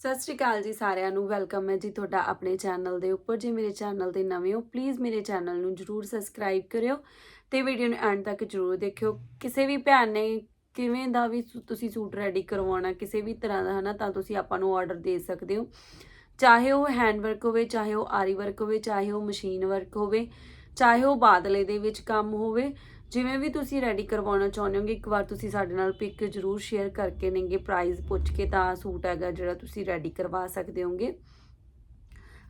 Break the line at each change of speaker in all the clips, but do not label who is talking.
ਸਤਿ ਸ਼੍ਰੀ ਅਕਾਲ ਜੀ ਸਾਰਿਆਂ ਨੂੰ, ਵੈਲਕਮ ਹੈ ਜੀ ਤੁਹਾਡਾ ਆਪਣੇ ਚੈਨਲ ਦੇ ਉੱਪਰ। ਜੇ ਮੇਰੇ ਚੈਨਲ ਤੇ ਨਵੇਂ ਹੋ ਪਲੀਜ਼ ਮੇਰੇ ਚੈਨਲ ਨੂੰ ਜਰੂਰ ਸਬਸਕ੍ਰਾਈਬ ਕਰਿਓ ਤੇ ਵੀਡੀਓ ਨੂੰ ਐਂਡ ਤੱਕ ਜਰੂਰ ਦੇਖਿਓ। ਕਿਸੇ ਵੀ ਭੈਣ ਨੇ ਕਿਵੇਂ ਦਾ ਵੀ ਤੁਸੀਂ ਸੂਟ ਰੈਡੀ ਕਰਵਾਉਣਾ, ਕਿਸੇ ਵੀ ਤਰ੍ਹਾਂ ਦਾ, ਹਨਾ, ਤਾਂ ਤੁਸੀਂ ਆਪਾਂ ਨੂੰ ਆਰਡਰ ਦੇ ਸਕਦੇ ਹੋ। ਚਾਹੇ ਉਹ ਹੈਂਡ ਵਰਕ ਹੋਵੇ, ਚਾਹੇ ਉਹ ਆਰੀ ਵਰਕ ਹੋਵੇ, ਚਾਹੇ ਉਹ ਮਸ਼ੀਨ ਵਰਕ ਹੋਵੇ, ਚਾਹੇ ਉਹ ਬਾਦਲੇ ਦੇ ਵਿੱਚ ਕੰਮ ਹੋਵੇ ਜਿਵੇਂ ਵੀ ਤੁਸੀਂ ਰੈਡੀ ਕਰਵਾਉਣਾ ਚਾਹੁੰਦੇ ਹੋਗੇ, ਇੱਕ ਵਾਰ ਤੁਸੀਂ ਸਾਡੇ ਨਾਲ ਪਿਕ ਜਰੂਰ ਸ਼ੇਅਰ ਕਰਕੇ ਨੇਗੇ ਪ੍ਰਾਈਸ ਪੁੱਛ ਕੇ ਤਾਂ ਸੂਟ ਹੈਗਾ ਜਿਹੜਾ ਤੁਸੀਂ ਰੈਡੀ ਕਰਵਾ ਸਕਦੇ ਹੋਗੇ।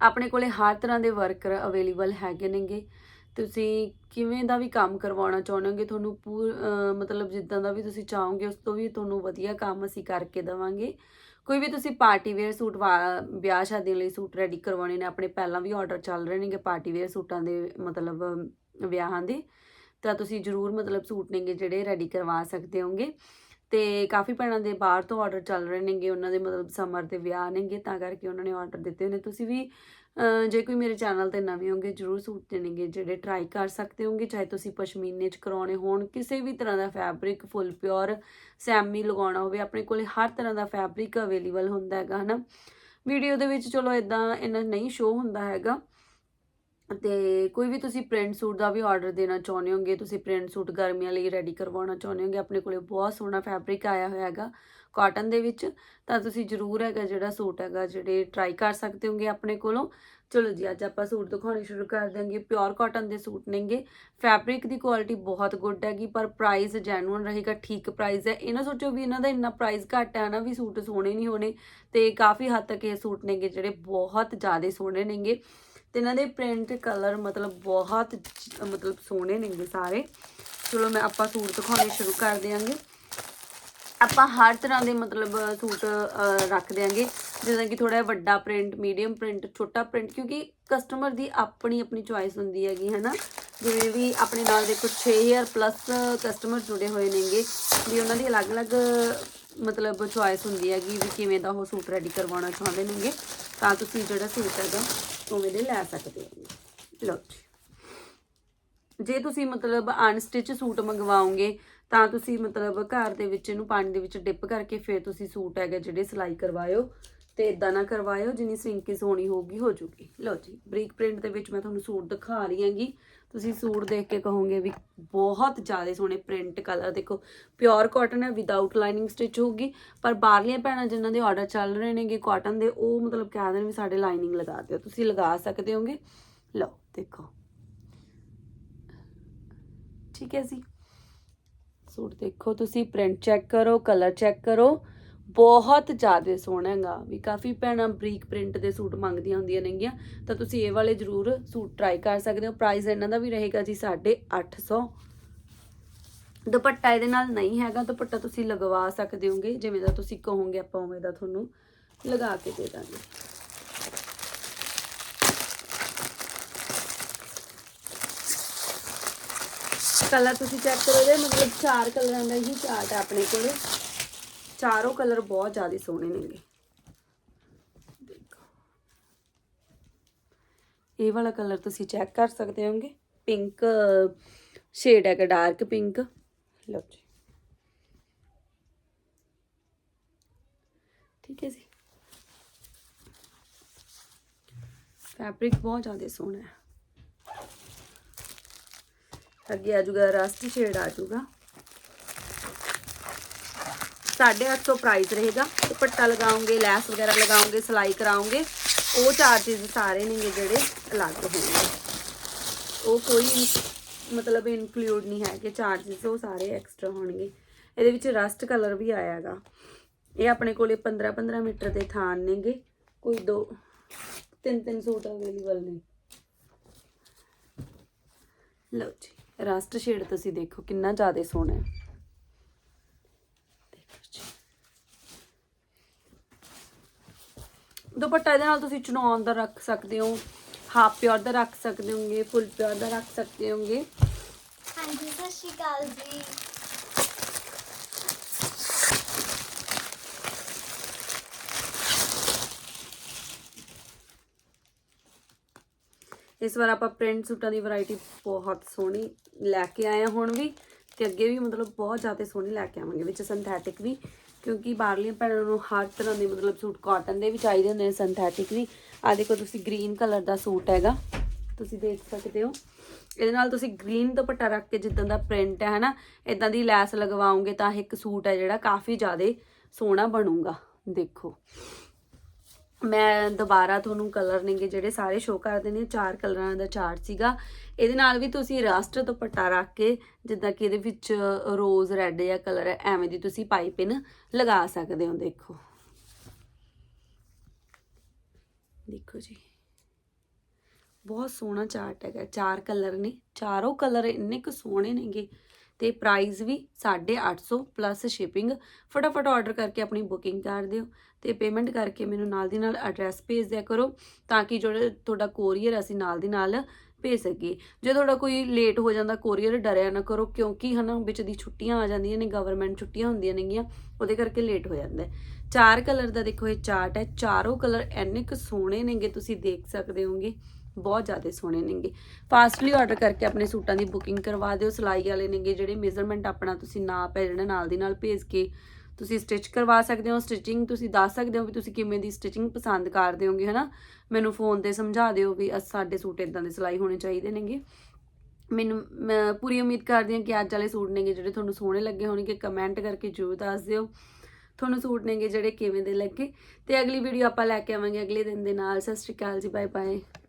ਆਪਣੇ ਕੋਲੇ ਹਰ ਤਰ੍ਹਾਂ ਦੇ ਵਰਕਰ ਅਵੇਲੇਬਲ ਹੈਗੇ ਨੇਗੇ। ਤੁਸੀਂ ਕਿਵੇਂ ਦਾ ਵੀ ਕੰਮ ਕਰਵਾਉਣਾ ਚਾਹੁੰਦੇ ਹੋਗੇ, ਤੁਹਾਨੂੰ ਪੂਰ ਮਤਲਬ ਜਿੱਦਾਂ ਦਾ ਵੀ ਤੁਸੀਂ ਚਾਹੋਗੇ, ਉਸ ਤੋਂ ਵੀ ਤੁਹਾਨੂੰ ਵਧੀਆ ਕੰਮ ਅਸੀਂ ਕਰਕੇ ਦੇਵਾਂਗੇ। ਕੋਈ ਵੀ ਤੁਸੀਂ ਪਾਰਟੀ ਵੇਅਰ ਸੂਟ, ਵਾ- ਵਿਆਹ ਸ਼ਾਦੀਆਂ ਲਈ ਸੂਟ ਰੈਡੀ ਕਰਵਾਉਣੇ ਨੇ, ਆਪਣੇ ਪਹਿਲਾਂ ਵੀ ਆਰਡਰ ਚੱਲ ਰਹੇ ਨੇਗੇ ਪਾਰਟੀ ਵੇਅਰ ਸੂਟਾਂ ਦੇ ਮਤਲਬ ਵਿਆਹਾਂ ਦੇ। ਤਾਂ ਤੁਸੀਂ ਜਰੂਰ ਮਤਲਬ ਸੂਟ ਨੇਗੇ ਜਿਹੜੇ ਰੈਡੀ ਕਰਵਾ ਸਕਦੇ ਹੋਗੇ। ਤੇ ਕਾਫੀ ਭੈਣਾਂ ਦੇ ਬਾਹਰ ਤੋਂ ਆਰਡਰ ਚੱਲ ਰਹੇ ਨੇਗੇ, ਉਹਨਾਂ ਦੇ ਮਤਲਬ ਸਮਰ ਦੇ ਵਿਆਹ ਨੇਗੇ, ਤਾਂ ਕਰਕੇ ਉਹਨਾਂ ਨੇ ਆਰਡਰ ਦਿੱਤੇ ਹੋਏ ਨੇ ਤੁਸੀਂ ਵੀ ਜੇ ਕੋਈ ਮੇਰੇ ਚੈਨਲ ਤੇ ਨਵੇਂ ਹੋਗੇ, ਜਰੂਰ ਸੂਟ ਦੇ ਨੇਗੇ ਜਿਹੜੇ ਟਰਾਈ ਕਰ ਸਕਦੇ ਹੋਗੇ, ਚਾਹੇ ਤੁਸੀਂ ਪਸ਼ਮੀਨੇ ਚ ਕਰਾਉਣੇ ਹੋਣ, ਕਿਸੇ ਵੀ ਤਰ੍ਹਾਂ ਦਾ ਫੈਬਰਿਕ ਫੁੱਲ ਪਿਓਰ ਸੈਮੀ ਲਗਾਉਣਾ ਹੋਵੇ, ਆਪਣੇ ਕੋਲੇ ਹਰ ਤਰ੍ਹਾਂ ਦਾ ਫੈਬਰਿਕ ਅਵੇਲੇਬਲ ਹੁੰਦਾ ਹੈਗਾ, ਹਨਾ। ਵੀਡੀਓ ਦੇ ਵਿੱਚ ਚਲੋ ਇਦਾਂ ਇਹਨਾਂ ਨਹੀਂ ਸ਼ੋ ਹੁੰਦਾ ਹੈਗਾ। ਤੇ ਕੋਈ ਵੀ ਤੁਸੀਂ ਪ੍ਰਿੰਟ ਸੂਟ ਦਾ ਵੀ ਆਰਡਰ ਦੇਣਾ ਚਾਹੁੰਦੇ ਹੋਗੇ, ਤੁਸੀਂ ਪ੍ਰਿੰਟ ਸੂਟ ਗਰਮੀਆਂ ਲਈ ਰੈਡੀ ਕਰਵਾਉਣਾ ਚਾਹੁੰਦੇ ਹੋਗੇ, ਆਪਣੇ ਕੋਲੇ ਬਹੁਤ ਸੋਹਣਾ ਫੈਬਰਿਕ ਆਇਆ ਹੋਇਆ ਹੈਗਾ ਕਾਟਨ ਦੇ ਵਿੱਚ, ਤਾਂ ਤੁਸੀਂ ਜਰੂਰ ਹੈਗਾ ਜਿਹੜਾ ਸੂਟ ਹੈਗਾ, ਜਿਹੜੇ ਟਰਾਈ ਕਰ ਸਕਦੇ ਹੋਗੇ ਆਪਣੇ ਕੋਲੋਂ। ਚਲੋ ਜੀ, ਅੱਜ ਆਪਾਂ ਸੂਟ ਦਿਖਾਉਣੇ ਸ਼ੁਰੂ ਕਰ ਦਾਂਗੇ ਪਿਓਰ ਕਾਟਨ ਦੇ ਸੂਟ ਨੇਗੇ। ਫੈਬਰਿਕ ਦੀ ਕੁਆਲਿਟੀ ਬਹੁਤ ਗੁੱਡ ਹੈਗੀ, ਪਰ ਪ੍ਰਾਈਸ ਜੈਨੂਇਨ ਰਹੇਗਾ, ਠੀਕ ਪ੍ਰਾਈਸ ਹੈ। ਇਹਨਾਂ ਨਾ ਸੋਚੋ ਵੀ ਇਹਨਾਂ ਦਾ ਇੰਨਾ ਪ੍ਰਾਈਸ ਘੱਟ ਹੈ ਨਾ ਵੀ ਸੂਟ ਸੋਹਣੇ ਨਹੀਂ ਹੋਣੇ, ਤੇ ਕਾਫੀ ਹੱਦ ਤੱਕ ਇਹ ਸੂਟ ਨੇਗੇ ਜਿਹੜੇ ਬਹੁਤ ਜ਼ਿਆਦਾ ਸੋਹਣੇ ਨੇਗੇ। ਤੇ ਇਹਨਾਂ ਦੇ ਪ੍ਰਿੰਟ ਕਲਰ ਮਤਲਬ ਬਹੁਤ ਮਤਲਬ ਸੋਹਣੇ ਨੇਗੇ ਸਾਰੇ। ਚਲੋ ਮੈਂ ਆਪਾਂ ਸੂਟ ਦਿਖਾਉਣੇ ਸ਼ੁਰੂ ਕਰ ਦਿਆਂਗੇ। ਆਪਾਂ ਹਰ ਤਰ੍ਹਾਂ ਦੇ ਮਤਲਬ ਸੂਟ ਰੱਖ ਦਿਆਂਗੇ। ਜਿਵੇਂ ਕਿ ਥੋੜਾ ਵੱਡਾ ਪ੍ਰਿੰਟ ਮੀਡੀਅਮ ਪ੍ਰਿੰਟ ਛੋਟਾ ਪ੍ਰਿੰਟ ਕਿਉਂਕਿ ਕਸਟਮਰ ਦੀ ਆਪਣੀ ਆਪਣੀ ਚੁਆਇਸ ਹੁੰਦੀ ਹੈਗੀ ਹੈ ਨਾ ਜਿਵੇਂ ਵੀ ਆਪਣੇ ਨਾਲ ਦੇਖੋ 6000 ਪਲੱਸ ਕਸਟਮਰ ਜੁੜੇ ਹੋਏ ਨੇਗੇ, ਵੀ ਉਹਨਾਂ ਦੀ ਅਲੱਗ-ਅਲੱਗ, ਮਤਲਬ ਚੁਆਇਸ ਹੁੰਦੀ ਹੈਗੀ, ਵੀ ਕਿਵੇਂ ਦਾ ਉਹ ਸੂਟ ਰੈਡੀ ਕਰਵਾਉਣਾ ਚਾਹੁੰਦੇ ਨੇਗੇ। ਤਾਂ ਤੁਸੀਂ ਜਿਹੜਾ ਸੂਟ ਹੈਗਾ ਉਵੇਂ ਦੇ ਲੈ ਸਕਦੇ ਹੋ ਲਓ ਜੇ। ਤੁਸੀਂ ਮਤਲਬ ਅਨਸਟਿਚ ਸੂਟ ਮੰਗਵਾਓਗੇ, ਤਾਂ ਤੁਸੀਂ ਮਤਲਬ ਘਰ ਦੇ ਵਿੱਚ ਇਹਨੂੰ ਪਾਣੀ ਦੇ ਵਿੱਚ ਡਿਪ ਕਰਕੇ ਫਿਰ ਤੁਸੀਂ ਸੂਟ ਹੈਗੇ ਜਿਹੜੇ ਸਿਲਾਈ ਕਰਵਾਇਓ। ਤੇ ਇਦਾਂ ਨਾ ਕਰਵਾਇਓ, ਜਿੰਨੀ ਸਿੰਕਿਸ ਹੋਣੀ ਹੋਊਗੀ, ਹੋ ਜੂਗੀ। ਲਓ ਜੀ, ਬਰੀਕ ਪ੍ਰਿੰਟ ਦੇ ਵਿੱਚ ਮੈਂ ਤੁਹਾਨੂੰ ਸੂਟ ਦਿਖਾ ਰਹੀ ਹਾਂਗੀ। ਤੁਸੀਂ ਸੂਟ ਦੇਖ ਕੇ ਕਹੋਗੇ ਵੀ ਬਹੁਤ ਜ਼ਿਆਦਾ ਸੋਹਣੇ ਪ੍ਰਿੰਟ ਕਲਰ। ਦੇਖੋ, ਪਿਓਰ ਕਾਟਨ ਹੈ, ਵਿਦਆਊਟ ਲਾਈਨਿੰਗ ਸਟਿਚ ਹੋਊਗੀ। ਪਰ ਬਾਹਰਲੀਆਂ ਭੈਣਾਂ ਜਿਨ੍ਹਾਂ ਦੇ ਆਰਡਰ ਚੱਲ ਰਹੇ ਨੇਗੇ ਕਾਟਨ ਦੇ, ਉਹ ਮਤਲਬ ਕਹਿ ਦੇਣ ਵੀ ਸਾਡੇ ਲਾਈਨਿੰਗ ਲਗਾ ਦਿਓ। ਤੁਸੀਂ ਲਗਾ ਸਕਦੇ ਹੋਗੇ। ਲਓ, ਦੇਖੋ। ਠੀਕ ਹੈ ਜੀ। ਸੂਟ ਦੇਖੋ, ਤੁਸੀਂ ਪ੍ਰਿੰਟ ਚੈੱਕ ਕਰੋ, ਕਲਰ ਚੈੱਕ ਕਰੋ। ਬਹੁਤ ਜ਼ਿਆਦਾ ਸੋਹਣਾ ਹੈਗਾ ਵੀ ਕਾਫੀ ਭੈਣਾਂ ਬਰੀਕ ਪ੍ਰਿੰਟ ਦੇ ਸੂਟ ਮੰਗਦੀਆਂ ਹੁੰਦੀਆਂ ਨੇਗੀਆਂ, ਤਾਂ ਤੁਸੀਂ ਇਹ ਵਾਲੇ ਜ਼ਰੂਰ ਸੂਟ ਟਰਾਈ ਕਰ ਸਕਦੇ ਹੋ। ਪ੍ਰਾਈਸ ਇਹਨਾਂ ਦਾ ਵੀ ਰਹੇਗਾ ਜੀ 850 ਦੁਪੱਟਾ ਇਹਦੇ ਨਾਲ ਨਹੀਂ ਹੈਗਾ, ਦੁਪੱਟਾ ਤੁਸੀਂ ਲਗਵਾ ਸਕਦੇ ਹੋਗੇ, ਜਿਵੇਂ ਦਾ ਤੁਸੀਂ ਕਹੋਗੇ ਆਪਾਂ ਉਵੇਂ ਦਾ ਤੁਹਾਨੂੰ ਲਗਾ ਕੇ ਦੇ ਦਾਂਗੇ। ਕਲਰ ਤੁਸੀਂ ਚੈੱਕ ਕਰੋ ਇਹਦੇ, ਮਤਲਬ ਚਾਰ ਕਲਰਾਂ ਦਾ ਹੀ ਚਾਰਟ ਹੈ ਆਪਣੇ ਕੋਲ। ਚਾਰੋਂ ਕਲਰ ਬਹੁਤ ਜ਼ਿਆਦਾ ਸੋਹਣੇ ਨੇਗੇ ਦੇਖੋ ਇਹ ਵਾਲਾ ਕਲਰ ਤੁਸੀਂ ਚੈੱਕ ਕਰ ਸਕਦੇ ਹੋਗੇ ਪਿੰਕ ਸ਼ੇਡ ਹੈਗਾ ਡਾਰਕ ਪਿੰਕ ਲਓ ਜੀ ਠੀਕ ਹੈ ਜੀ ਫੈਬਰਿਕ ਬਹੁਤ ਜ਼ਿਆਦਾ ਸੋਹਣਾ ਹੈ ਅੱਗੇ ਆ ਜਾਊਗਾ ਰਸਟ ਸ਼ੇਡ ਆ ਜਾਊਗਾ 850 ਪ੍ਰਾਈਸ ਰਹੇਗਾ। ਦੁਪੱਟਾ ਲਗਾਉਂਗੇ, ਲੈਸ ਵਗੈਰਾ ਲਗਾਉਂਗੇ, ਸਲਾਈ ਕਰਾਉਂਗੇ। ਉਹ ਚਾਰजेस ਸਾਰੇ ਨੇਗੇ ਜਿਹੜੇ ਅਲੱਗ ਹੋਣਗੇ। ਉਹ ਕੋਈ ਮਤਲਬ ਇਨਕਲੂਡ ਨਹੀਂ ਹੈ ਕਿ ਚਾਰजेस ਉਹ ਸਾਰੇ ਐਕਸਟਰਾ ਹੋਣਗੇ। ਇਹਦੇ ਵਿੱਚ ਰਸਟ ਕਲਰ ਵੀ ਆਇਆਗਾ ਇਹ ਆਪਣੇ ਕੋਲੇ 15 15 ਮੀਟਰ ਦੇ ਥਾਨ ਨੇਗੇ ਕੋਈ ਦੋ, ਤਿੰਨ ਤਿੰਨ ਸੂਟ ਅਵੇਲੇਬਲ ਨੇ। ਲਓ ਜੀ ਰਸਟ ਸ਼ੇਡ ਤੁਸੀਂ ਦੇਖੋ ਕਿੰਨਾ ਜ਼ਿਆਦਾ ਸੋਹਣਾ ਹੈ। ਦੁਪੱਟਾ ਇਹਦੇ ਨਾਲ ਤੁਸੀਂ ਚੁਣਾਉਣ ਦਾ ਰੱਖ ਸਕਦੇ ਹੋ ਹਾਫ ਪਿਓਰ ਦਾ ਰੱਖ ਸਕਦੇ ਹੋਗੇ ਫੁੱਲ ਪਿਓਰ ਦਾ ਰੱਖ ਸਕਦੇ ਹੋਗੇ।
ਹਾਂਜੀ ਸਤਿ ਸ਼੍ਰੀ ਅਕਾਲ ਜੀ।
ਇਸ ਵਾਰ ਆਪਾਂ ਪ੍ਰਿੰਟ ਸੂਟਾਂ ਦੀ ਵੈਰਾਈਟੀ ਬਹੁਤ ਸੋਹਣੀ ਲੈ ਕੇ ਆਏ ਹੁਣ ਵੀ ਤੇ ਅੱਗੇ ਵੀ ਮਤਲਬ ਬਹੁਤ ਜ਼ਿਆਦਾ ਸੋਹਣੀ ਲੈ ਕੇ ਆਵਾਂਗੇ ਵਿੱਚ ਸਿੰਥੈਟਿਕ ਵੀ। ਕਿਉਂਕਿ ਬਾਹਰਲੀਆਂ ਭੈਣਾਂ ਨੂੰ ਹਰ ਤਰ੍ਹਾਂ ਦੇ ਮਤਲਬ ਸੂਟ ਕਾਟਨ ਦੇ ਵੀ ਚਾਹੀਦੇ ਹੁੰਦੇ ਨੇ ਸਿੰਥੈਟਿਕ ਵੀ ਆ ਦੇਖੋ ਤੁਸੀਂ ਗ੍ਰੀਨ ਕਲਰ ਦਾ ਸੂਟ ਹੈਗਾ। ਤੁਸੀਂ ਦੇਖ ਸਕਦੇ ਹੋ। ਇਹਦੇ ਨਾਲ ਤੁਸੀਂ ਗ੍ਰੀਨ ਦੁਪੱਟਾ ਰੱਖ ਕੇ ਜਿੱਦਾਂ ਦਾ ਪ੍ਰਿੰਟ ਹੈ, ਹਨਾ ਇਦਾਂ ਦੀ ਲੈਸ ਲਗਵਾਉਂਗੇ ਤਾਂ ਇੱਕ ਸੂਟ ਹੈ ਜਿਹੜਾ ਕਾਫੀ ਜ਼ਿਆਦਾ ਸੋਹਣਾ ਬਣੂਗਾ। ਦੇਖੋ। ਮੈਂ ਦੁਬਾਰਾ ਤੁਹਾਨੂੰ ਕਲਰ ਨੇਗੇ ਜਿਹੜੇ ਸਾਰੇ ਸ਼ੋ ਕਰਦੇ ਨੇ, ਚਾਰ ਕਲਰਾਂ ਦਾ ਚਾਰਟ ਸੀਗਾ। ਇਹਦੇ ਨਾਲ ਵੀ ਤੁਸੀਂ ਰਸਟਰ ਤੋਂ ਪੱਟਾ ਰੱਖ ਕੇ ਜਿੱਦਾਂ ਕਿ ਇਹਦੇ ਵਿੱਚ ਰੋਜ਼ ਰੈੱਡ ਜਾਂ ਕਲਰ ਹੈ, ਐਵੇਂ ਦੀ ਤੁਸੀਂ ਪਾਈਪਿੰਨ ਲਗਾ ਸਕਦੇ ਹੋ, ਦੇਖੋ। ਦੇਖੋ ਜੀ। ਬਹੁਤ ਸੋਹਣਾ ਚਾਰਟ ਹੈਗਾ, ਚਾਰ ਕਲਰ ਨੇ। ਚਾਰੋਂ ਕਲਰ ਇੰਨੇ ਕੁ ਸੋਹਣੇ ਨੇਗੇ। ਤੇ ਪ੍ਰਾਈਸ ਵੀ 850 ਪਲੱਸ ਸ਼ਿਪਿੰਗ ਫਟਾਫਟ ਆਰਡਰ ਕਰਕੇ ਆਪਣੀ ਬੁਕਿੰਗ ਕਰ ਦਿਓ ਤੇ ਪੇਮੈਂਟ ਕਰਕੇ ਮੈਨੂੰ ਨਾਲ ਦੀ ਨਾਲ ਐਡਰੈਸ ਭੇਜ ਦਿਆ ਕਰੋ ਤਾਂ ਕਿ ਜਿਹੜਾ ਤੁਹਾਡਾ ਕੋਰੀਅਰ ਅਸੀਂ ਨਾਲ ਦੀ ਨਾਲ ਭੇਜ ਸਕੀਏ। ਜੇ ਤੁਹਾਡਾ ਕੋਈ ਲੇਟ ਹੋ ਜਾਂਦਾ ਕੋਰੀਅਰ ਡਰਿਆ ਨਾ ਕਰੋ ਕਿਉਂਕਿ ਹਨਾ ਵਿੱਚ ਦੀ ਛੁੱਟੀਆਂ ਆ ਜਾਂਦੀਆਂ ਨੇ ਗਵਰਨਮੈਂਟ ਛੁੱਟੀਆਂ ਹੁੰਦੀਆਂ ਨੇਗੀਆਂ, ਉਹਦੇ ਕਰਕੇ ਲੇਟ ਹੋ ਜਾਂਦਾ ਚਾਰ ਕਲਰ ਦਾ ਦੇਖੋ ਇਹ ਚਾਰਟ ਹੈ, ਚਾਰੋਂ ਕਲਰ ਇੰਨੇ ਕੁ ਸੋਹਣੇ ਨੇਗੇ, ਤੁਸੀਂ ਦੇਖ ਸਕਦੇ ਹੋਗੇ ਬਹੁਤ ਜ਼ਿਆਦਾ ਸੋਹਣੇ ਨੇਗੇ। ਫਾਸਟਲੀ ਆਰਡਰ ਕਰਕੇ ਆਪਣੇ ਸੂਟਾਂ ਦੀ ਬੁਕਿੰਗ ਕਰਵਾ ਦਿਓ। ਸਿਲਾਈ ਵਾਲੇ ਨੇਗੇ ਜਿਹੜੇ ਮੇਜ਼ਰਮੈਂਟ ਆਪਣਾ ਤੁਸੀਂ ਨਾਪ ਹੈ ਜਿਹੜਾ ਨਾਲ ਦੀ ਨਾਲ ਭੇਜ ਕੇ ਤੁਸੀਂ ਸਟਿਚ ਕਰਵਾ ਸਕਦੇ ਹੋ। ਸਟਿਚਿੰਗ ਤੁਸੀਂ ਦੱਸ ਸਕਦੇ ਹੋ ਵੀ ਤੁਸੀਂ ਕਿਵੇਂ ਦੀ ਸਟਿਚਿੰਗ ਪਸੰਦ ਕਰਦੇ ਹੋਗੇ, ਹਨਾ? ਮੈਨੂੰ ਫੋਨ ਤੇ ਸਮਝਾ ਦਿਓ ਵੀ ਅਸ- ਸਾਡੇ ਸੂਟ ਇਦਾਂ ਦੇ ਸਿਲਾਈ ਹੋਣੇ ਚਾਹੀਦੇ ਨੇਗੇ। ਮੈਨੂੰ, ਮੈਂ ਪੂਰੀ ਉਮੀਦ ਕਰਦੀ ਹਾਂ ਕਿ ਅੱਜ ਵਾਲੇ ਸੂਟ ਨੇਗੇ ਜਿਹੜੇ ਤੁਹਾਨੂੰ ਸੋਹਣੇ ਲੱਗੇ ਹੋਣਗੇ ਕਮੈਂਟ ਕਰਕੇ ਜ਼ਰੂਰ ਦੱਸ ਦਿਓ। ਤੁਹਾਨੂੰ ਸੂਟ ਨੇਗੇ ਜਿਹੜੇ ਕਿਵੇਂ ਦੇ ਲੱਗੇ। ਤੇ ਅਗਲੀ ਵੀਡੀਓ ਆਪਾਂ ਲੈ ਕੇ ਆਵਾਂਗੇ। ਅਗਲੇ ਦਿਨ ਦੇ ਨਾਲ। ਸਤਿ ਸ਼੍ਰੀ ਅਕਾਲ ਜੀ ਬਾਏ ਬਾਏ